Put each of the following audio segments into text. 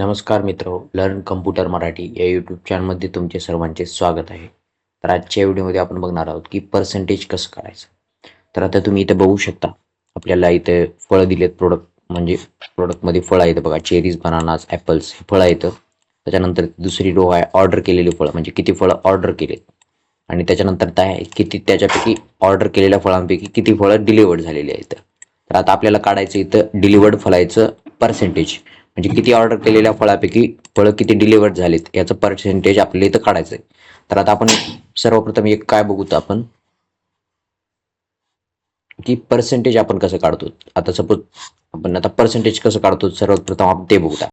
नमस्कार मित्र learn computer Marathi या यूट्यूब चॅनलमध्ये तुमचे सर्वांचे स्वागत आहे. तर आजच्या व्हिडिओमध्ये आपण बघणार आहोत की पर्सेंटेज कसं करायचं? तर आता तुम्ही इथं बघू शकता आपल्याला इथे फळं दिलेत प्रोडक्ट म्हणजे प्रोडक्टमध्ये फळं आहेत बघा चेरीज बनानास ॲपल्स हे फळं आहेत. त्याच्यानंतर दुसरी रो आहे ऑर्डर केलेली फळं म्हणजे किती फळं ऑर्डर केलेत. आणि त्याच्यानंतर काय आहे किती त्याच्यापैकी ऑर्डर केलेल्या फळांपैकी किती फळं डिलिवर्ड झालेली आहेत. तर आता आपल्याला काढायचं इथं डिलिवर्ड फळायचं पर्सेंटेज म्हणजे किती ऑर्डर केलेल्या फळापैकी फळं किती डिलिव्हर्ड झालेत याचं पर्सेंटेज आपल्याला इथं काढायचं आहे तर आता आपण सर्वप्रथम एक काय बघूत आपण? की पर्सेंटेज आपण कसं काढतो? आता सपोज आपण आता पर्सेंटेज कसं काढतो? सर्वप्रथम आपण ते बघूया.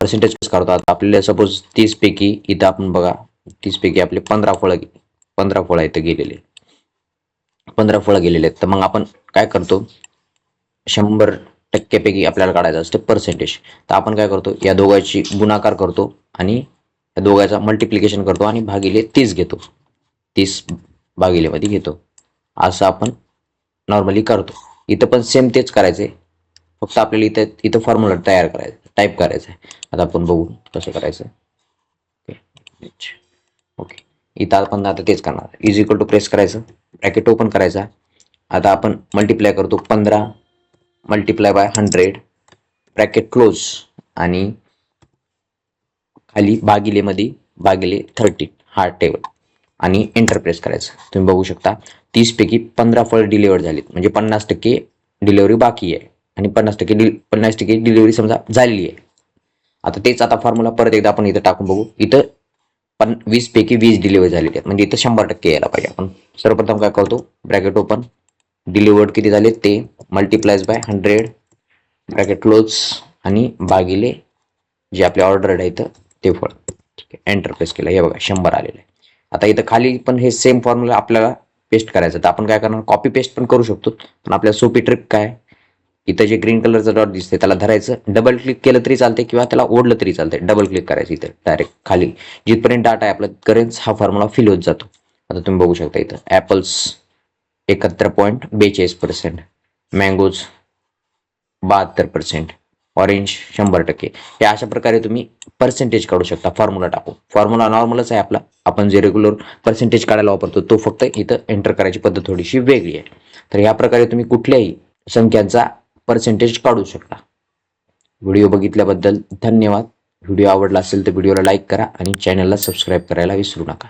पर्सेंटेज कसं काढतो? आता आपल्याला सपोज तीस पैकी इथं आपण बघा तीस पैकी आपले पंधरा फळं पंधरा फळं इथं गेलेले पंधरा फळं गेलेले आहेत. तर मग आपण काय करतो? शंभर टक्क्यापैकी आपल्याला काढायचं असते पर्सेंटेज तर आपण काय करतो या दोघांची गुणाकार करतो आणि या दोघांचा मल्टिप्लिकेशन करतो आणि भागिले तीस घेतो. तीस भागिलेमध्ये घेतो. असं आपण नॉर्मली करतो. इथं पण सेम तेच करायचे फक्त आपल्याला इथं इथं फॉर्म्युला तयार करायचं टाईप करायचं आहे. आता आपण बघू कसं करायचं. ओके ओके इथं आपण आता तेच करणार. इज इक्वल टू प्रेस करायचं. ब्रॅकेट ओपन करायचा. आता आपण मल्टिप्लाय करतो पंधरा. Multiply by hundred bracket close आणि खाली बागिलेमध्ये बागिले थर्टी हा टेबल आणि एंटरप्रेस करायचं. तुम्ही बघू शकता तीसपैकी पंधरा फळ डिलिव्हर झालीत. म्हणजे पन्नास टक्के डिलिव्हरी बाकी आहे. आणि पन्नास टक्के डि पन्नास टक्के डिलिव्हरी समजा झालेली आहे. आता तेच आता फॉर्म्युला परत एकदा आपण इथं टाकून बघू. इथं पण वीस पैकी वीस डिलिव्हरी झालेली आहेत. म्हणजे इथं शंभर टक्के यायला पाहिजे. आपण सर्वप्रथम काय करतो? ब्रॅकेट ओपन डिलिवर्ड किती झाले? ते multiplies by hundred bracket close आणि बागिले जे आपले ऑर्डर आहे इथं ते फळ. ठीक आहे. एंटरप्रेस केलं. हे बघा शंभर आलेलं. आहे आता इथं खाली पण हे सेम फॉर्म्युला आपल्याला पेस्ट करायचं. तर आपण काय करणार? कॉपी पेस्ट पण करू शकतो. पण आपल्या सोपी ट्रिक काय? इथं जे ग्रीन कलरचं डॉट दिसते त्याला धरायचं. डबल क्लिक केलं तरी चालते किंवा त्याला ओढलं तरी चालते डबल क्लिक करायचं इथं डायरेक्ट खाली. जिथपर्यंत डाटा आहे आपला करेन्स हा फॉर्म्युला फिल होत जातो. आता तुम्ही बघू शकता इथं. ॲपल्स एकाहत्तर पॉईंट बेचाळीस पर्सेंट मँगोज बहात्तर पर्सेंट ऑरेंज शंभर टक्के. हे अशा प्रकारे तुम्ही पर्सेंटेज काढू शकता. फॉर्म्युला टाकू. फॉर्म्युला नॉर्मलच आहे आपला. आपण जे रेग्युलर पर्सेंटेज काढायला वापरतो तो फक्त इथं एंटर करायची पद्धत थोडीशी वेगळी आहे. तर या प्रकारे तुम्ही कुठल्याही संख्यांचा पर्सेंटेज काढू शकता. व्हिडिओ बघितल्याबद्दल धन्यवाद. व्हिडिओ आवडला असेल तर व्हिडिओला लाईक करा आणि चॅनलला सबस्क्राईब करायला विसरू नका.